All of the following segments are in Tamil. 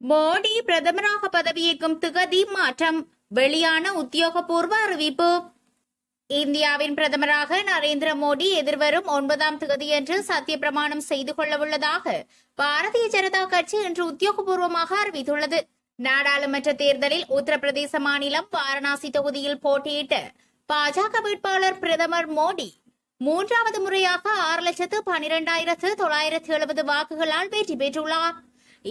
மோடி பிரதமராக பதவியேற்கும் திகதி மாற்றம். வெளியான உத்தியோகபூர்வ அறிவிப்பு. இந்தியாவின் பிரதமராக நரேந்திர மோடி எதிர்வரும் ஒன்பதாம் தேதியன்று சத்திய பிரமாணம் செய்து கொள்ளவுள்ளதாக பாரதிய ஜனதா கட்சி இன்று உத்தியோகபூர்வமாக அறிவித்துள்ளது. நாடாளுமன்ற தேர்தலில் உத்தரப்பிரதேச மாநிலம் வாரணாசி தொகுதியில் போட்டியிட்ட பாஜக வேட்பாளர் பிரதமர் மோடி மூன்றாவது முறையாக ஆறு லட்சத்து பனிரெண்டாயிரத்து தொள்ளாயிரத்து எழுபது வாக்குகளால் வெற்றி பெற்றுள்ளார்.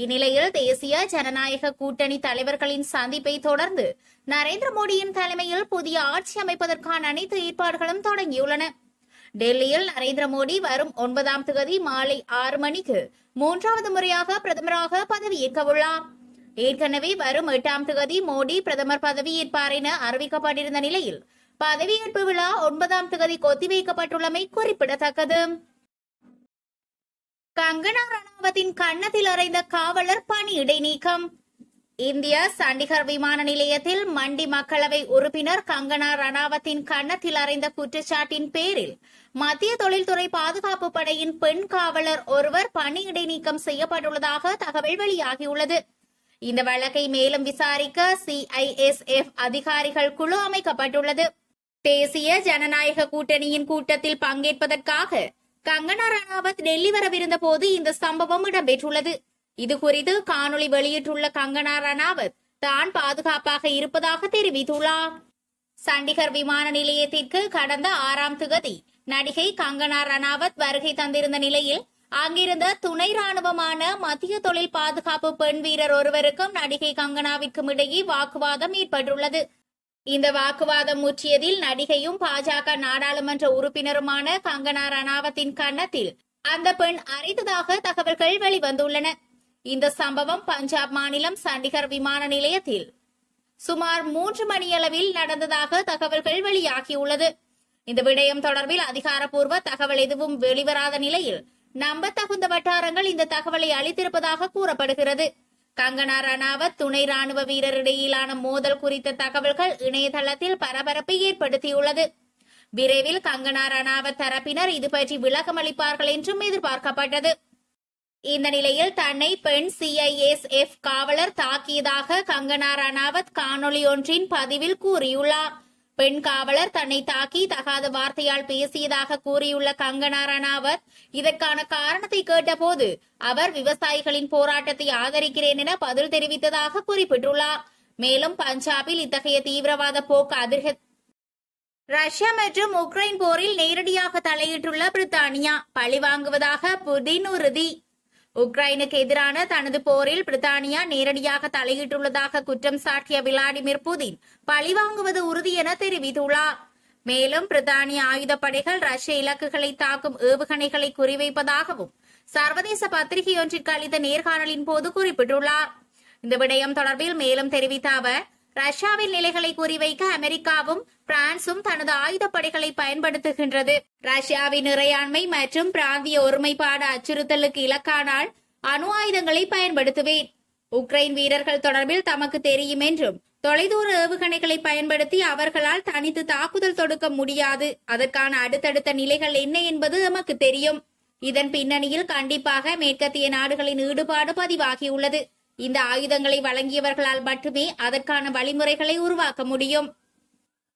இந்நிலையில் தேசிய ஜனநாயக கூட்டணி தலைவர்களின் சந்திப்பை தொடர்ந்து நரேந்திர மோடியின் தலைமையில் புதிய ஆட்சி அமைப்பதற்கான அனைத்து ஏற்பாடுகளும் தொடங்கியுள்ளன. டெல்லியில் நரேந்திர மோடி வரும் ஒன்பதாம் தேதி மாலை ஆறு மணிக்கு மூன்றாவது முறையாக பிரதமராக பதவியேற்க உள்ளார் ஏற்கனவே வரும் எட்டாம் தேதி மோடி பிரதமர் பதவியேற்பார் என அறிவிக்கப்பட்டிருந்த நிலையில் பதவியேற்பு விழா ஒன்பதாம் தேதி ஒத்திவைக்கப்பட்டுள்ளமை குறிப்பிடத்தக்கது. கங்கனா ரணாவத்தின் கன்னத்தில் அறைந்த காவலர் பணி இடைநீக்கம். இந்திய சண்டிகர் விமான நிலையத்தில் மண்டி மக்களவை உறுப்பினர் கங்கனா ரணாவத்தின் கன்னத்தில் அறைந்த குற்றச்சாட்டின் பேரில் மத்திய தொழில்துறை பாதுகாப்பு படையின் பெண் காவலர் ஒருவர் பணி இடைநீக்கம் செய்யப்பட்டுள்ளதாக தகவல் வெளியாகியுள்ளது. இந்த வழக்கை மேலும் விசாரிக்க சிஐஎஸ்எஃப் அதிகாரிகள் குழு அமைக்கப்பட்டுள்ளது. தேசிய ஜனநாயக கூட்டணியின் கூட்டத்தில் பங்கேற்பதற்காக கங்கனா ரணாவத் டெல்லி வரவிருந்த போது இந்த சம்பவம் இடம்பெற்றுள்ளது. இது குறித்து காணொளி வெளியிட்டுள்ள கங்கனா ரணாவத் தான் பாதுகாப்பாக இருப்பதாக தெரிவித்துள்ளார். சண்டிகர் விமான நிலையத்திற்கு கடந்த ஆறாம் திகதி நடிகை கங்கனா ரணாவத் வருகை தந்திருந்த நிலையில் அங்கிருந்த துணை ராணுவமான மத்திய தொழில் பாதுகாப்பு பெண் வீரர் ஒருவருக்கும் நடிகை கங்கனாவிற்கும் இடையே வாக்குவாதம் ஏற்பட்டுள்ளது. இந்த வாக்குவாதம் முற்றியதில் நடிகையும் பாஜக நாடாளுமன்ற உறுப்பினருமான கங்கனா ரணாவத்தின் கன்னத்தில் அந்த பெண் அரைத்ததாக தகவல்கள் வெளிவந்துள்ளன. இந்த சம்பவம் பஞ்சாப் மாநிலம் சண்டிகர் விமான நிலையத்தில் சுமார் மூன்று மணியளவில் நடந்ததாக தகவல்கள் வெளியாகியுள்ளது. இந்த விடயம் தொடர்பில் அதிகாரப்பூர்வ தகவல் எதுவும் வெளிவராத நிலையில் நம்பத்தகுந்த வட்டாரங்கள் இந்த தகவலை அளித்திருப்பதாக கூறப்படுகிறது. கங்கனா ரணாவத் துணை ராணுவ வீரரிடையிலான மோதல் குறித்த தகவல்கள் இணையதளத்தில் பரபரப்பை ஏற்படுத்தியுள்ளது. விரைவில் கங்கனா ரணாவத் தரப்பினர் இது பற்றி விளக்கம் அளிப்பார்கள் என்றும் எதிர்பார்க்கப்பட்டது. இந்த நிலையில் தன்னை பெண் சிஐஎஸ்எஃப் காவலர் தாக்கியதாக கங்கனா ரணாவத் காணொலி ஒன்றின் பதிவில் கூறியுள்ளார். பெண் காவலர் தன்னை தாக்கி தகாத வார்த்தையால் பேசியதாக கூறியுள்ள கங்கனா ரணாவத் இதற்கான காரணத்தை கேட்டபோது அவர் விவசாயிகளின் போராட்டத்தை ஆதரிக்கிறேன் என பதில் தெரிவித்ததாக குறிப்பிட்டுள்ளார். மேலும் பஞ்சாபில் இத்தகைய தீவிரவாத போக்கு அதிர்க ரஷ்யா மற்றும் உக்ரைன் போரில் நேரடியாக தலையிட்டுள்ள பிரித்தானியா பழிவாங்குவதாக புதின் உறுதி. உக்ரைனுக்கு எதிரான தனது போரில் பிரித்தானியா நேரடியாக தலையிட்டுள்ளதாக குற்றம் சாட்டிய விளாடிமிர் புதின் பழிவாங்குவது உறுதி என தெரிவித்துள்ளார். மேலும் பிரித்தானிய ஆயுதப்படைகள் ரஷ்ய இலக்குகளை தாக்கும் ஏவுகணைகளை குறிவைப்பதாகவும் சர்வதேச பத்திரிகையொன்றிற்கு அளித்த நேர்காணலின் போது குறிப்பிட்டுள்ளார். இந்த விடயம் தொடர்பில் மேலும் தெரிவித்த அவர் ரஷ்யாவின் நிலைகளை குறிவைக்க அமெரிக்காவும் பிரான்சும் தனது ஆயுதப்படைகளை பயன்படுத்துகின்றது. ரஷ்யாவின் இறையாண்மை மற்றும் பிராந்திய ஒருமைப்பாடு அச்சுறுத்தலுக்கு இலக்கானால் அணு ஆயுதங்களை பயன்படுத்துவேன். உக்ரைன் வீரர்கள் தொடர்பில் தமக்கு தெரியும் என்றும் தொலைதூர ஏவுகணைகளை பயன்படுத்தி அவர்களால் தனித்து தாக்குதல் தொடுக்க முடியாது. அதற்கான அடுத்தடுத்த நிலைகள் என்ன என்பது எமக்கு தெரியும். இதன் பின்னணியில் கண்டிப்பாக மேற்கத்திய நாடுகளின் ஈடுபாடு பதிவாகியுள்ளது. இந்த ஆயுதங்களை வழங்கியவர்களால் மட்டுமே அதற்கான வழிமுறைகளை உருவாக்க முடியும்.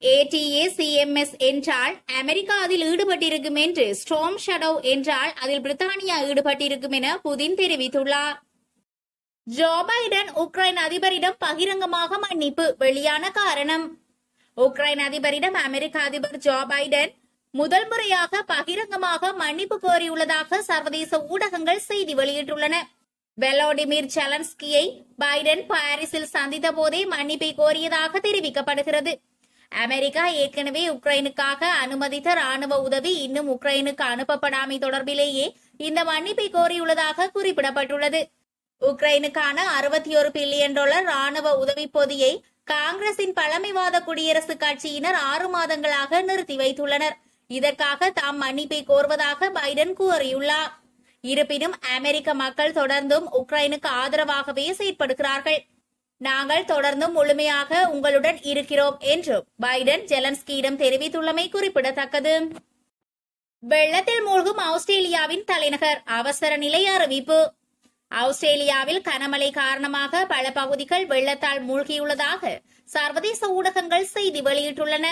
ஏடிஏ சிஎம்எஸ் என்றால் அமெரிக்கா அதில் ஈடுபட்டிருக்கும் என்று ஸ்டோம் ஷடோ என்றால் அதில் பிரித்தானியா ஈடுபட்டிருக்கும் என புதின் தெரிவித்துள்ளார். ஜோ பைடன் உக்ரைன் அதிபரிடம் பகிரங்கமாக மன்னிப்பு வெளியான காரணம். உக்ரைன் அதிபரிடம் அமெரிக்க அதிபர் ஜோ பைடன் முதல் முறையாக பகிரங்கமாக மன்னிப்பு கோரியுள்ளதாக சர்வதேச ஊடகங்கள் செய்தி வெளியிட்டுள்ளன. வெலோடிமிர் செலன்ஸ்கியை பைடன் பாரிஸில் சந்தித்த போதே மன்னிப்பை கோரியதாக தெரிவிக்கப்படுகிறது. அமெரிக்கா ஏற்கனவே உக்ரைனுக்காக அனுமதித்த ராணுவ உதவி இன்னும் உக்ரைனுக்கு அனுப்பப்படாமை தொடர்பிலேயே இந்த மன்னிப்பை கோரியுள்ளதாக குறிப்பிடப்பட்டுள்ளது. உக்ரைனுக்கான அறுபத்தி ஒரு பில்லியன் டாலர் ராணுவ உதவி பொதியை காங்கிரசின் பழமைவாத குடியரசுக் கட்சியினர் ஆறு மாதங்களாக நிறுத்தி வைத்துள்ளனர். இதற்காக தாம் மன்னிப்பை கோருவதாக பைடன் கூறியுள்ளார். இருப்பினும் அமெரிக்க மக்கள் தொடர்ந்தும் உக்ரைனுக்கு ஆதரவாகவே செயற்படுகிறார்கள். நாங்கள் தொடர்ந்தும் முழுமையாக உங்களுடன் இருக்கிறோம் என்று பைடன் ஜெலன்ஸ்கியிடம் தெரிவித்துள்ளமை குறிப்பிடத்தக்கது. வெள்ளத்தில் மூழ்கும் ஆஸ்திரேலியாவின் தலைநகர் அவசர நிலை அறிவிப்பு. ஆஸ்திரேலியாவில் கனமழை காரணமாக பல பகுதிகள் வெள்ளத்தால் மூழ்கியுள்ளதாக சர்வதேச ஊடகங்கள் செய்தி வெளியிட்டுள்ளன.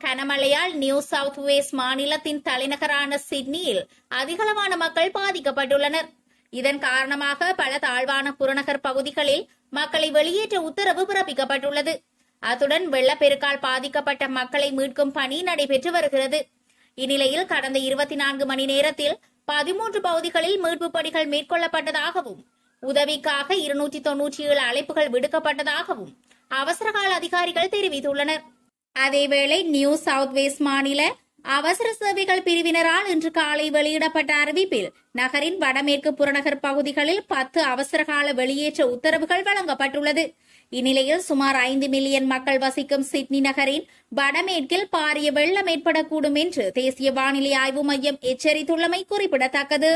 கனமழையால் நியூ சவுத் வேல்ஸ் மாநிலத்தின் தலைநகரான சிட்னியில் அதிகளவான மக்கள் பாதிக்கப்பட்டுள்ளனர். இதன் காரணமாக பல தாழ்வான புறநகர் பகுதிகளில் மக்களை வெளியேற்ற உத்தரவு பிறப்பிக்கப்பட்டுள்ளது. அத்துடன் வெள்ளப்பெருக்கால் பாதிக்கப்பட்ட மக்களை மீட்கும் பணி நடைபெற்று வருகிறது. இந்நிலையில் கடந்த இருபத்தி நான்கு மணி நேரத்தில் பதிமூன்று பகுதிகளில் மீட்பு பணிகள் மேற்கொள்ளப்பட்டதாகவும் உதவிக்காக இருநூற்றி தொன்னூற்றி ஏழு அழைப்புகள் விடுக்கப்பட்டதாகவும் அவசரகால அதிகாரிகள் தெரிவித்துள்ளனர். அதேவேளை நியூ சவுத் வேஸ்ட் மாநில அவசர சேவைகள் பிரிவினரால் இன்று காலை வெளியிடப்பட்ட அறிவிப்பில் நகரின் வடமேற்கு புறநகர் பகுதிகளில் பத்து அவசரகால வெளியேற்ற உத்தரவுகள் வழங்கப்பட்டுள்ளது. இந்நிலையில் சுமார் ஐந்து மில்லியன் மக்கள் வசிக்கும் சிட்னி நகரின் வடமேற்கில் பாரிய வெள்ளம் ஏற்படக்கூடும் என்று தேசிய வானிலை ஆய்வு மையம் எச்சரித்துள்ளமை குறிப்பிடத்தக்கது.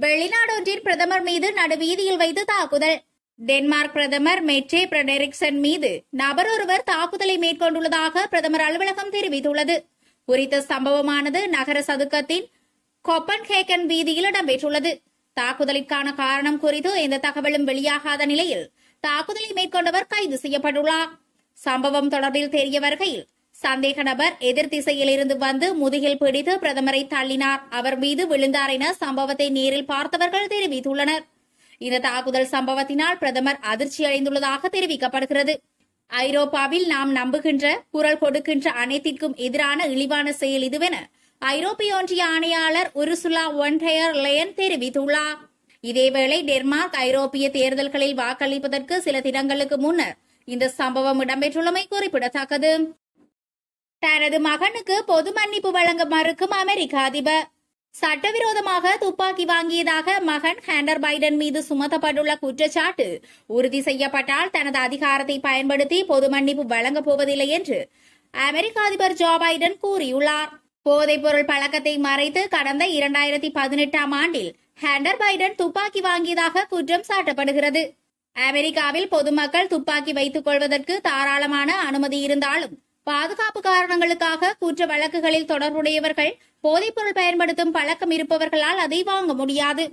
வெளிநாடொன்றின் பிரதமர் மீது நடுவீதியில் வைத்து தாக்குதல். டென்மார்க் பிரதமர் மெட்ரே பிரடெரிக்சன் மீது நபர் ஒருவர் தாக்குதலை மேற்கொண்டுள்ளதாக பிரதமர் அலுவலகம் தெரிவித்துள்ளது. குறித்த சம்பவமானது நகர சதுக்கத்தின் கொப்பன்ஹேகன் வீதியில் இடம்பெற்றுள்ளது. தாக்குதலிற்கான காரணம் குறித்து எந்த தகவலும் வெளியாகாத நிலையில் தாக்குதலை மேற்கொண்டவர் கைது செய்யப்பட்டுள்ளார். சம்பவம் தொடர்பில் தெரிய வருகையில் சந்தேக நபர் எதிர் திசையில் இருந்து வந்து முதுகில் பிடித்து பிரதமரை தள்ளினார். அவர் மீது விழுந்தார் என சம்பவத்தை நேரில் பார்த்தவர்கள் தெரிவித்துள்ளனர். இந்த தாக்குதல் சம்பவத்தினால் பிரதமர் அதிர்ச்சி அடைந்துள்ளதாக தெரிவிக்கப்படுகிறது. ஐரோப்பாவில் நாம் நம்புகின்ற குரல் கொடுக்கின்ற அனைத்திற்கும் எதிரான இழிவான செயல் இதுவென ஐரோப்பிய ஒன்றிய ஆணையாளர் உருசுலா ஒன்டயர் லேயன் தெரிவித்துள்ளார். இதேவேளை டென்மார்க் ஐரோப்பிய தேர்தல்களில் வாக்களிப்பதற்கு சில தினங்களுக்கு முன்னர் இந்த சம்பவம் இடம்பெற்றுள்ளமை குறிப்பிடத்தக்கது. தனது மகனுக்கு பொது மன்னிப்பு வழங்க மறுக்கும் அமெரிக்க அதிபர் சட்டவிரோதமாக துப்பாக்கி வாங்கியதாக மகன் ஹேண்டர் பைடன் மீது சுமத்தப்பட்டுள்ள குற்றச்சாட்டு உறுதி செய்யப்பட்டால் தனது அதிகாரத்தை பயன்படுத்தி பொது மன்னிப்பு வழங்கப் போவதில்லை என்று அமெரிக்க அதிபர் ஜோ பைடன் கூறியுள்ளார். போதைப்பொருள் பழக்கத்தை மறைத்து கடந்த இரண்டாயிரத்தி பதினெட்டாம் ஆண்டில் ஹேண்டர் பைடன் துப்பாக்கி வாங்கியதாக குற்றம் சாட்டப்படுகிறது. அமெரிக்காவில் பொதுமக்கள் துப்பாக்கி வைத்துக் கொள்வதற்கு தாராளமான அனுமதி இருந்தாலும் பாதுகாப்பு காரணங்களுக்காக குற்ற வழக்குகளில் தொடர்புடையவர்கள் போதைப்பொருள் பயன்படுத்தும் பழக்கம் இருப்பவர்களால் அதை வாங்க முடியாது.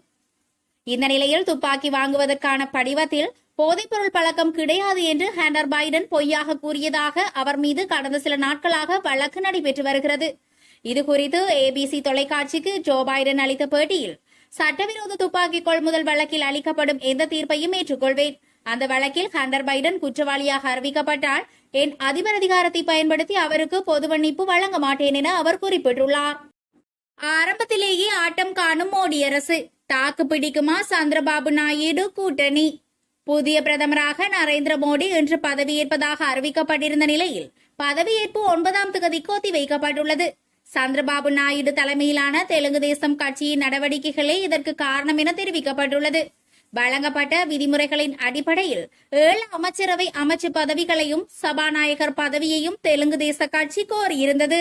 இந்த நிலையில் துப்பாக்கி வாங்குவதற்கான படிவத்தில் போதைப்பொருள் பழக்கம் கிடையாது என்று ஹேண்டர் பைடன் பொய்யாக கூறியதாக அவர் மீது கடந்த சில நாட்களாக வழக்கு நடைபெற்று வருகிறது. இதுகுறித்து ஏபிசி தொலைக்காட்சிக்கு ஜோ பைடன் அளித்த பேட்டியில் சட்டவிரோத துப்பாக்கி கொள்முதல் வழக்கில் அளிக்கப்படும் எந்த தீர்ப்பையும் ஏற்றுக்கொள்வேன். அந்த வழக்கில் ஹண்டர் பைடன் குற்றவாளியாக அறிவிக்கப்பட்டால் என் அதிபர் அதிகாரத்தை பயன்படுத்தி அவருக்கு பொது மன்னிப்பு வழங்க மாட்டேன் என அவர் குறிப்பிட்டுள்ளார். ஆரம்பத்திலேயே ஆட்டம் காணும் மோடி அரசு. தாக்கு பிடிக்குமா சந்திரபாபு நாயுடு கூட்டணி? புதிய பிரதமராக நரேந்திர மோடி இன்று பதவியேற்பதாக அறிவிக்கப்பட்டிருந்த நிலையில் பதவியேற்பு ஒன்பதாம் தொகுதிக்கு ஒத்திவைக்கப்பட்டுள்ளது. சந்திரபாபு நாயுடு தலைமையிலான தெலுங்கு தேசம் கட்சியின் நடவடிக்கைகளே இதற்கு காரணம் என தெரிவிக்கப்பட்டுள்ளது. வழங்கப்பட்ட விதிமுறைகளின் அடிப்படையில் ஏழு அமைச்சரவை அமைச்சு பதவிகளையும் சபாநாயகர் பதவியையும் தெலுங்கு தேச கட்சி கோரியிருந்தது.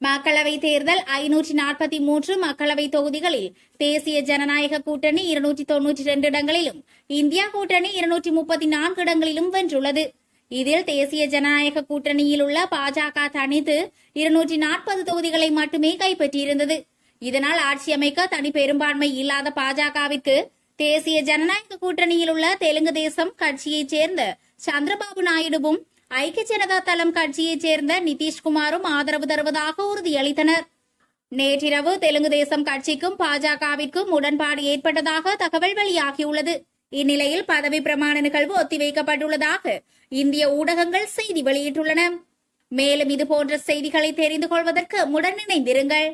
மக்களவை தேர்தல் ஐநூற்றி நாற்பத்தி மூன்று மக்களவை தொகுதிகளில் தேசிய ஜனநாயக கூட்டணி இருநூற்றி தொன்னூற்றி இரண்டு இடங்களிலும் இந்தியா கூட்டணி இருநூற்றி முப்பத்தி நான்கு இடங்களிலும் வென்றுள்ளது. இதில் தேசிய ஜனநாயக கூட்டணியில் உள்ள பாஜக தனித்து இருநூற்றி நாற்பது தொகுதிகளை மட்டுமே கைப்பற்றியிருந்தது. இதனால் ஆட்சி அமைக்க தனி பெரும்பான்மை இல்லாத பாஜகவிற்கு தேசிய ஜனநாயக கூட்டணியில் உள்ள தெலுங்கு தேசம் கட்சியைச் சேர்ந்த சந்திரபாபு நாயுடுவும் ஐக்கிய ஜனதா தளம் கட்சியைச் சேர்ந்த நிதிஷ்குமாரும் ஆதரவு தருவதாக உறுதியளித்தனர். நேற்றிரவு தெலுங்கு தேசம் கட்சிக்கும் பாஜகவிற்கும் உடன்பாடு ஏற்பட்டதாக தகவல் வெளியாகியுள்ளது. இந்நிலையில் பதவி பிரமாண நிகழ்வு ஒத்திவைக்கப்பட்டுள்ளதாக இந்திய ஊடகங்கள் செய்தி வெளியிட்டுள்ளன. மேலும் இதுபோன்ற செய்திகளை தெரிந்து கொள்வதற்கு முடன் இணைந்திருங்கள்.